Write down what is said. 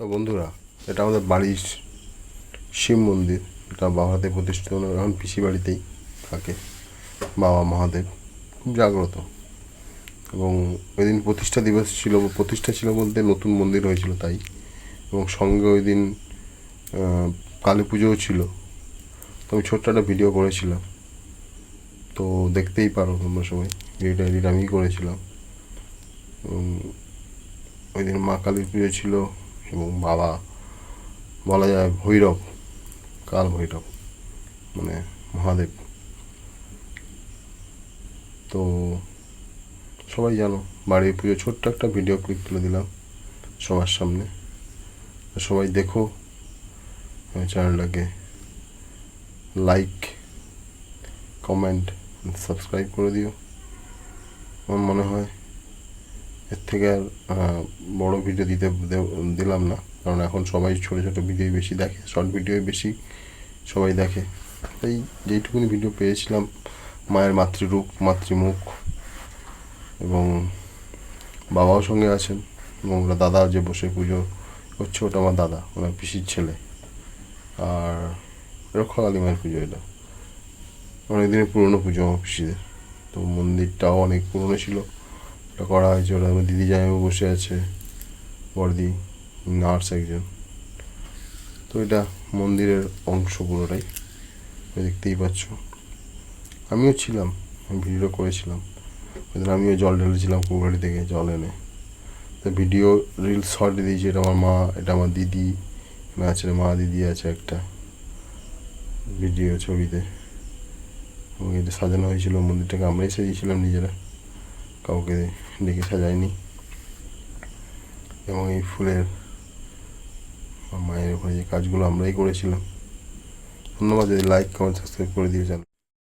তো বন্ধুরা, এটা আমাদের বাড়ির শিব মন্দির। এটা বাবাতে প্রতিষ্ঠিত এখন পিসি বাড়িতেই থাকে বাবা মহাদেব, খুব জাগ্রত। এবং ওই দিন প্রতিষ্ঠা দিবস ছিল, প্রতিষ্ঠা ছিল বলতে নতুন মন্দির হয়েছিল তাই। এবং সঙ্গে ওই দিন কালী পুজোও ছিল। তো আমি ছোট্ট একটা ভিডিও করেছিলাম। তো দেখতেই পারো তোমরা সবাই ভিডিওটা এডিট আমিই করেছিলাম। ওই দিন মা কালীর পুজো ছিল। এবং বাবা বলা যায় ভৈরব, কাল ভৈরব মানে মহাদেব। তো সবাই জানো, বাড়ির পুজো ছোট্ট একটা ভিডিও ক্লিপ তুলে দিলাম সবার সামনে। সবাই দেখো চ্যানেলটাকে লাইক কমেন্ট সাবস্ক্রাইব করে দিও। আমার মনে হয় এর থেকে আর বড় ভিডিও দিতে দিলাম না। কারণ এখন সবাই ছোটো ছোটো ভিডিও বেশি দেখে শর্ট ভিডিওই বেশি সবাই দেখে। তাই যেইটুকুনি ভিডিও পেয়েছিলাম, মায়ের মাতৃরূপ, মাতৃমুখ এবং বাবাও সঙ্গে আছেন এবং ওরা দাদা যে বসে পুজো করছে, ওটা আমার দাদা, ওনার পিসির ছেলে। আর রক্ষা কালী মায়ের পুজো এটা। অনেক দিনের পুরনো পুজো আমার পিসিদের। তো মন্দিরটাও অনেক পুরনো ছিল। ওটা করা হয়েছে ওরা। আমার দিদি জামাইও বসে আছে, বড়দি, নার্স একজন। তো এটা মন্দিরের অংশ পুরোটাই দেখতেই পাচ্ছ। আমিও ছিলাম, আমি ভিডিও করেছিলাম। আমিও জল ঢেলেছিলাম কুয়ারি থেকে জল এনে। তো ভিডিও রিলস শর্ট দিয়েছি, এটা আমার মা, এটা আমার দিদি আছে, মা দিদি আছে একটা ভিডিও ছবিতে। এবং এটা সাজানো হয়েছিল, মন্দিরটাকে আমরাই সাজিয়েছিলাম নিজেরা। কাউকে ডেকে সাজাইনি এবং এই ফুলের মায়ের ওখানে যে কাজগুলো আমরাই করেছিলাম। ধন্যবাদ, যদি লাইক কমেন্ট সাবস্ক্রাইব করে দিয়ে যান